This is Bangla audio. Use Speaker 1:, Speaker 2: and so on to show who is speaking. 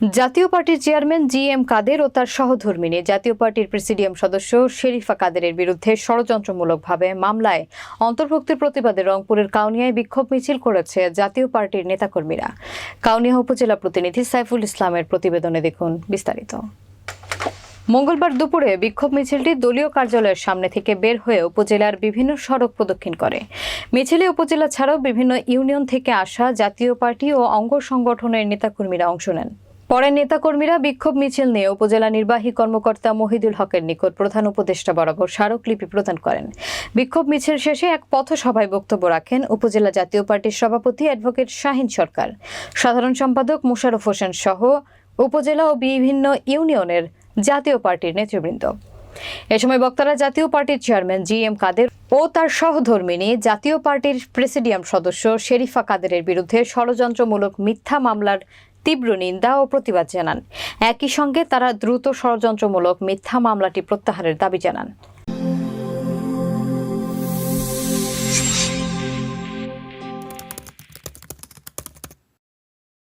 Speaker 1: জাতীয় পার্টির চেয়ারম্যান জি এম কাদের ও তার সহধর্মিনী। জাতীয় পার্টির প্রেসিডিয়াম সদস্য শেরিফা কাদেরের বিরুদ্ধে ষড়যন্ত্রমূলকভাবে মামলায় অন্তর্ভুক্তির প্রতিবাদে রংপুরের কাউনিয়ায় বিক্ষোভ মিছিল করেছে জাতীয় পার্টির নেতাকর্মীরা। কাউনিয়া উপজেলা প্রতিনিধি সাইফুল ইসলামের প্রতিবেদনে দেখুন বিস্তারিত। মঙ্গলবার দুপুরে বিক্ষোভ মিছিলটি দলীয় কার্যালয়ের সামনে থেকে বের হয়ে উপজেলার বিভিন্ন সড়ক প্রদক্ষিণ করে। মিছিলে উপজেলা ছাড়াও বিভিন্ন ইউনিয়ন থেকে আসা জাতীয় পার্টি ও অঙ্গ সংগঠনের নেতাকর্মীরা অংশ নেন। পরে নেতাকর্মীরা বিক্ষোভ মিছিল নিয়ে উপজেলা নির্বাহী কর্মকর্তা মহিদুল হকের নিকট প্রধান উপদেষ্টা বরাবর স্মারকলিপি প্রদান করেন। বিক্ষোভ মিছিল শেষে এক পথসভায় বক্তব্য রাখেন উপজেলা জাতীয় পার্টির সভাপতি অ্যাডভোকেট শাহিন সরকার। সাধারণ সম্পাদক মুশারফ হোসেন সহ উপজেলা ও বিভিন্ন ইউনিয়নের জাতীয় পার্টির নেতৃবৃন্দ। এ সময় বক্তারা জাতীয় পার্টির চেয়ারম্যান জি এম কাদের ও তার সহধর্মিনী, জাতীয় পার্টির প্রেসিডিয়াম সদস্য শেরিফা কাদেরের বিরুদ্ধে ষড়যন্ত্রমূলক মিথ্যা মামলার তীব্র নিন্দা ও প্রতিবাদ জানান। একই সঙ্গে তারা দ্রুত ষড়যন্ত্রমূলক মিথ্যা মামলাটি প্রত্যাহারের দাবি জানান।